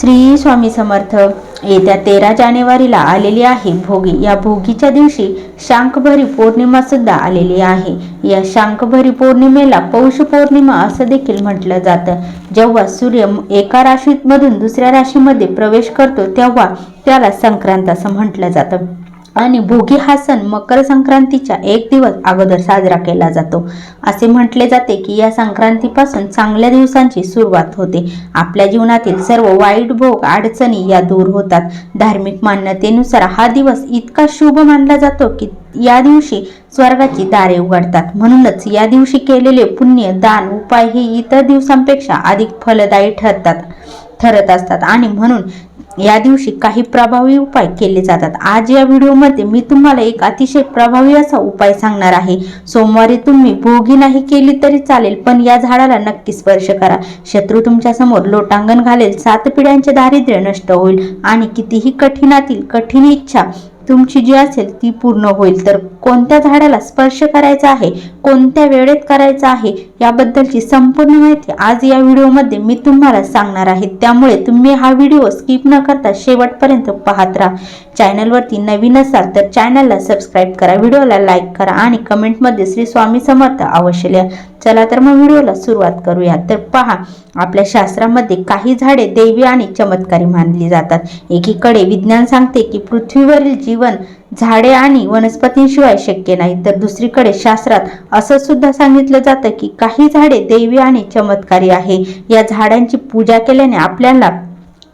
श्री स्वामी समर्थ. येत्या तेरा जानेवारीला आलेली आहे भोगी. या भोगीच्या दिवशी शांकभरी पौर्णिमा सुद्धा आलेली आहे. या शांकभरी पौर्णिमेला पौष पौर्णिमा असं देखील म्हटलं जातं. जेव्हा सूर्य एका राशीमधून दुसऱ्या राशीमध्ये प्रवेश करतो तेव्हा त्याला संक्रांत असं म्हटलं जातं. आणि भोगी हा सण मकर संक्रांतीच्या एक दिवस अगोदर साजरा केला जातो. असे म्हटले जाते की या संक्रांतीपासून चांगल्या दिवसांची सुरुवात होते. आपल्या जीवनातील सर्व वाईट भोग अडचणी या दूर होतात. धार्मिक मान्यतेनुसार हा दिवस इतका शुभ मानला जातो की या दिवशी स्वर्गाची दारे उघडतात. म्हणूनच या दिवशी केलेले पुण्य दान उपाय हे इतर दिवसांपेक्षा अधिक फलदायी ठरतात ठरत असतात. आणि म्हणून या दिवशी काही प्रभावी उपाय केले जातात. आज या व्हिडिओमध्ये मी तुम्हाला एक अतिशय प्रभावी असा उपाय सांगणार आहे. सोमवारी तुम्ही भोगी नाही केली तरी चालेल पण या झाडाला नक्की स्पर्श करा. शत्रू तुमच्यासमोर लोटांगण घालेल सात पिढ्यांचे दारिद्र्य नष्ट होईल आणि कितीही कठीणातील कठीण इच्छा तुमची जी असेल ती पूर्ण होईल. तर कोणत्या झाडाला स्पर्श करायचा आहे कोणत्या वेळेत करायचा आहे याबद्दलची संपूर्ण माहिती आज या व्हिडिओमध्ये मी तुम्हाला सांगणार आहे. त्यामुळे तुम्ही हा व्हिडिओ स्किप न करता शेवटपर्यंत पाहत राहा. चॅनलवरती नवीन असाल तर चॅनलला सबस्क्राईब करा व्हिडिओला लाईक करा आणि कमेंटमध्ये श्री स्वामी समर्थ अवश्य लिहा. चला तर मग व्हिडिओला सुरुवात करूया. तर पहा आपल्या शास्त्रामध्ये काही झाडे दैवी आणि चमत्कारी मानली जातात. एकीकडे विज्ञान सांगते की पृथ्वीवरील जीवन झाडे आणि वनस्पतींशिवाय शक्य नाही. तर दुसरीकडे शास्त्रात असं सुद्धा सांगितलं जातं की काही झाडे दैवी आणि चमत्कारी आहे. या झाडांची पूजा केल्याने आपल्याला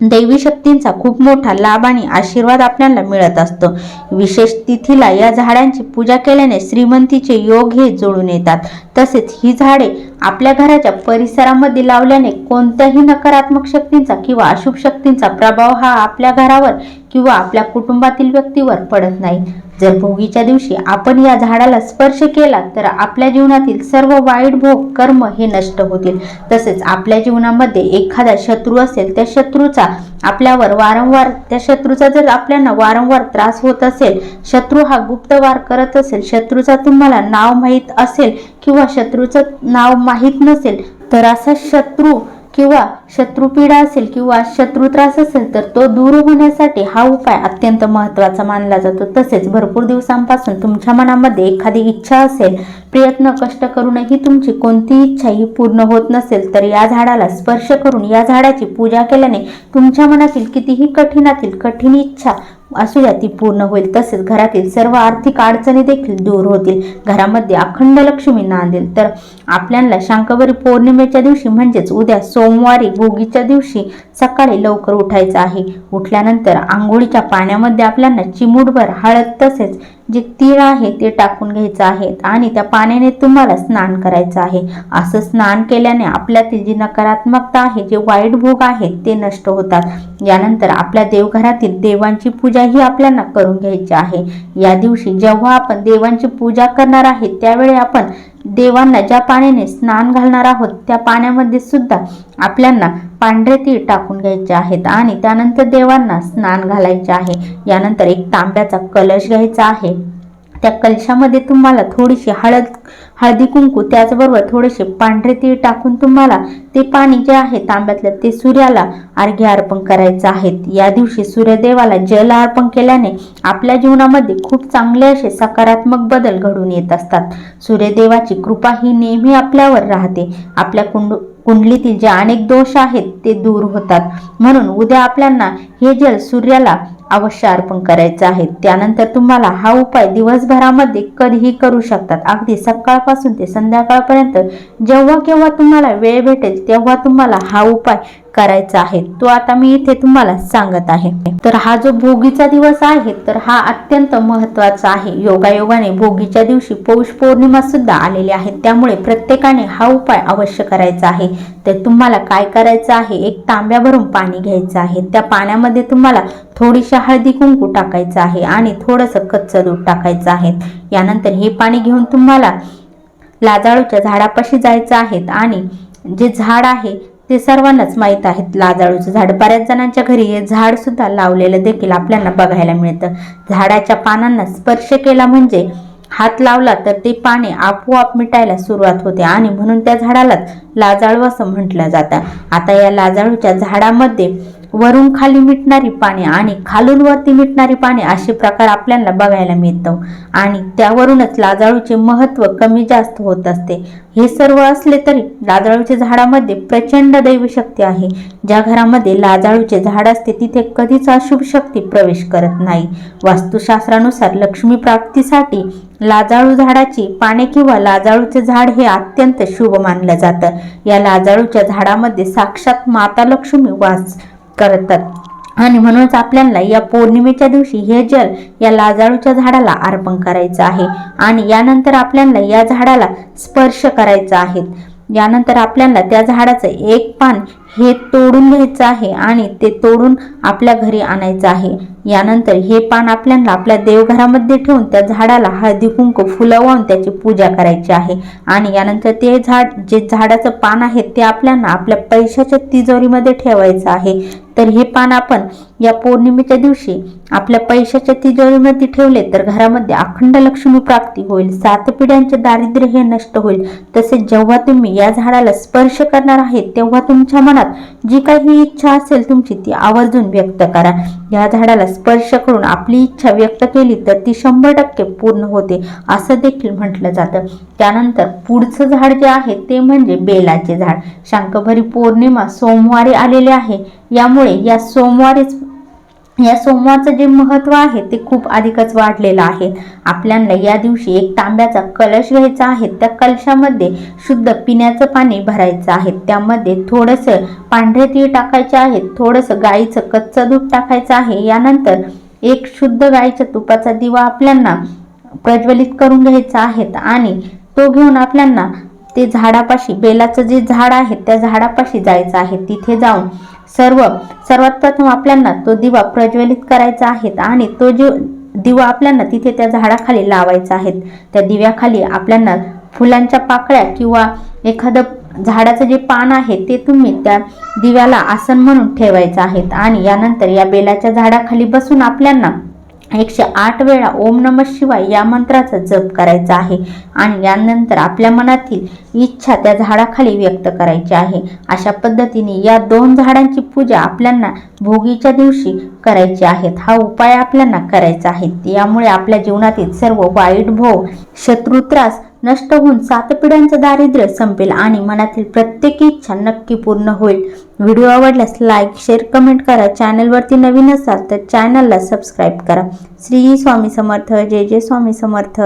दैवी शक्तींचा खूप मोठा लाभ आणि आशीर्वाद आपल्याला मिळत असतो. विशेष तिथीला या झाडांची पूजा केल्याने श्रीमंतीचे योग हे जुळून येतात. तसेच ही झाडे आपल्या घराच्या परिसरामध्ये लावल्याने कोणत्याही नकारात्मक शक्तींचा किंवा अशुभ शक्तींचा प्रभाव हा आपल्या घरावर किंवा आपल्या कुटुंबातील व्यक्तीवर पडत नाही. जर भोगीच्या दिवशी आपण या झाडाला स्पर्श केला तर आपल्या जीवनातील सर्व वाईट भोग कर्म हे नष्ट होतील. तसेच आपल्या जीवनामध्ये एखादा शत्रू असेल त्या शत्रूचा आपल्यावर वारंवार त्या शत्रूचा जर आपल्याला वारंवार त्रास होत असेल शत्रू हा गुप्तवार करत असेल शत्रूचा तुम्हाला नाव माहीत असेल किंवा शत्रूचं नाव माहीत नसेल तर असा शत्रू किंवा शत्रुपीडा असेल किंवा शत्रू त्रास असेल तर तो दूर होण्यासाठी हा उपाय अत्यंत महत्त्वाचा मानला जातो. तसेच भरपूर दिवसांपासून तुमच्या मनामध्ये एखादी इच्छा असेल प्रयत्न कष्ट करूनही तुमची कोणती इच्छा ही पूर्ण होत नसेल तर या झाडाला स्पर्श करून या झाडाची पूजा केल्याने तुमच्या मनातील कितीही कठीणातील कठीण इच्छा असू द्या ती पूर्ण होईल तसेच घरातील सर्व आर्थिक अडचणी देखील दूर होतील. घरामध्ये अखंड लक्ष्मी नांदेल. तर आपल्याला शांकवरी पौर्णिमेच्या दिवशी म्हणजेच उद्या सोमवारी भोगीच्या दिवशी सकाळी लवकर उठायचं आहे. उठल्यानंतर आंघोळीच्या पाण्यामध्ये आपल्याला चिमूटभर हळद तसेच जे तीळ आहे ते टाकून घ्यायचं आहे आणि त्या पाण्याने तुम्हाला स्नान करायचं आहे. असं स्नान केल्याने आपल्यातील जी नकारात्मकता आहे जे वाईट भोग आहेत ते नष्ट होतात. यानंतर आपल्या देवघरातील देवांची पूजा ही आपल्याला करून घ्यायची आहे. या दिवशी जेव्हा आपण देवांची पूजा करणार आहे त्यावेळी आपण देवांना ज्या पाण्याने स्नान घालणार आहोत त्या पाण्यामध्ये सुद्धा आपल्याला पांढरे तीळ टाकून घ्यायचे आहेत आणि त्यानंतर देवांना स्नान घालायचे आहे. यानंतर एक तांब्याचा कलश घ्यायचा आहे. त्या कलशामध्ये तुम्हाला थोडीशी हळद हळदी कुंकू त्याचबरोबर थोडेसे पांढरे तीळ टाकून तुम्हाला ते पाणी जे आहे तांब्यातलं ते सूर्याला अर्घ्य अर्पण करायचं आहे. या दिवशी सूर्यदेवाला जल अर्पण केल्याने आपल्या जीवनामध्ये खूप चांगले असे सकारात्मक बदल घडून येत असतात. सूर्यदेवाची कृपा ही नेहमी आपल्यावर राहते. आपल्या कुंड कुंडलीतील जे अनेक दोष आहेत ते दूर होतात. म्हणून उद्या आपल्याला हे जल सूर्याला अवश्य अर्पण करायचं आहे. त्यानंतर तुम्हाला हा उपाय दिवसभरामध्ये कधीही करू शकतात. अगदी सकाळपासून ते संध्याकाळपर्यंत जेव्हा केव्हा तुम्हाला वेळ भेटेल तेव्हा तुम्हाला हा उपाय करायचा आहे. तो आता मी इथे तुम्हाला सांगत आहे. तर हा जो भोगीचा दिवस आहे तर हा अत्यंत महत्त्वाचा आहे. योगायोगाने भोगीच्या दिवशी पौष पौर्णिमा सुद्धा आलेली आहे. त्यामुळे प्रत्येकाने हा उपाय अवश्य करायचा आहे. तर तुम्हाला काय करायचं आहे? एक तांब्या भरून पाणी घ्यायचं आहे. त्या पाण्यामध्ये तुम्हाला थोडीशी हळदी कुंकू टाकायचं आहे आणि थोडंसं कच्चं दूध टाकायचं आहे. यानंतर हे पाणी घेऊन तुम्हाला लाजाळूच्या झाडापाशी जायचं आहे आणि जे झाड आहे ते सर्वांनाच माहीत आहेत. लाजाळूचं झाड. बऱ्याच जणांच्या घरी हे झाड सुद्धा लावलेलं देखील आपल्याला बघायला मिळतं. झाडाच्या पानांना स्पर्श केला म्हणजे हात लावला तर ते पाने आपोआप मिटायला सुरुवात होते आणि म्हणून त्या झाडालाच लाजाळू असं म्हटलं जातं. आता या लाजाळूच्या झाडामध्ये वरून खाली मिटणारी पाने आणि खालून वरती मिटणारी पाने असे प्रकार आपल्याला बघायला मिळतं. आणि त्यावरूनच लाजाळूचे महत्त्व कमी जास्त होत असते. हे सर्व असले तरी लाजाळूच्या झाडामध्ये प्रचंड दैवशक्ती आहे. ज्या घरामध्ये लाजाळूचे झाड असते तिथे कधीच अशुभ शक्ती प्रवेश करत नाही. वास्तुशास्त्रानुसार लक्ष्मी प्राप्तीसाठी लाजाळू झाडाची पाने किंवा लाजाळूचे झाड हे अत्यंत शुभ मानलं जातं. या लाजाळूच्या झाडामध्ये साक्षात माता लक्ष्मी वास करतात. आणि म्हणूनच आपल्याला या पौर्णिमेच्या दिवशी हे जल या लाजाळूच्या झाडाला अर्पण करायचं आहे. आणि यानंतर आपल्याला या झाडाला स्पर्श करायचा आहे. यानंतर आपल्याला त्या झाडाचं एक पान हे तोडून घ्यायचं आहे आणि ते तोडून आपल्या घरी आणायचं आहे. यानंतर हे पान आपल्याला आपल्या देवघरामध्ये ठेवून त्या झाडाला हळदी कुंकू फुलं वाहून त्याची पूजा करायची आहे. आणि यानंतर ते झाड जे झाडाचं पान आहे ते आपल्याला आपल्या पैशाच्या तिजोरीमध्ये ठेवायचं आहे. तर हे पान आपण या पौर्णिमेच्या दिवशी आपल्या पैशाच्या तिजोरीमध्ये ठेवले तर घरामध्ये अखंड लक्ष्मी प्राप्ती होईल. सात पिढ्यांचे दारिद्र्य हे नष्ट होईल. तसेच जेव्हा तुम्ही या झाडाला स्पर्श करणार आहे तेव्हा तुमच्या मनात जी काही इच्छा असेल तुमची ती आवर्जून व्यक्त करा. या झाडाला स्पर्श करून आपली इच्छा व्यक्त केली तर ती शंभर टक्के पूर्ण होते असं देखील म्हटलं जातं. त्यानंतर पुढचं झाड जे आहे ते म्हणजे बेलाचे झाड. शांकभरी पौर्णिमा सोमवारी आलेले आहे. यामुळे या सोमवारीच या सोमवारचं जे महत्त्व आहे ते खूप अधिकच वाढलेलं आहे. आपल्याला या दिवशी एक तांब्याचा कलश घ्यायचा आहे. त्या कलशामध्ये शुद्ध पिण्याचं पाणी भरायचं आहे. त्यामध्ये थोडंसं पांढरे तीळ टाकायचे आहे. थोडंसं गाईचं कच्चं दूध टाकायचं आहे. यानंतर एक शुद्ध गाईच्या तुपाचा दिवा आपल्याला प्रज्वलित करून घ्यायचा आहे आणि तो घेऊन आपल्याला ते झाडापाशी बेलाचं जे झाड आहे त्या झाडापाशी जायचं आहे. तिथे जाऊन सर्व सर्वात प्रथम आपल्याला तो दिवा प्रज्वलित करायचा आहे आणि तो जो दिवा आपल्याला तिथे त्या झाडाखाली लावायचा आहे त्या दिव्याखाली आपल्याला फुलांच्या पाकळ्या किंवा एखादं झाडाचं जे पान आहे ते तुम्ही त्या दिव्याला आसन म्हणून ठेवायचं आहे आणि यानंतर या बेलाच्या झाडाखाली बसून आपल्याला एकशे आठ वेळा ओम नम शिवाय या मंत्राचा जप करायचा आहे. आणि यानंतर आपल्या मनातील इच्छा त्या झाडाखाली व्यक्त करायची आहे. अशा पद्धतीने या दोन झाडांची पूजा आपल्याला भोगीच्या दिवशी करायची आहेत. हा उपाय आपल्याला करायचा आहे. यामुळे आपल्या जीवनातील सर्व वाईट भोग शत्रुत्रास नष्ट होऊन सात पिढ्यांचं दारिद्र्य संपेल आणि मनातील प्रत्येक इच्छा नक्की पूर्ण होईल. व्हिडिओ आवडल्यास लाईक शेअर कमेंट करा. चॅनलवरती नवीन असाल तर चॅनलला सबस्क्राईब करा. श्री स्वामी समर्थ. जय जय स्वामी समर्थ.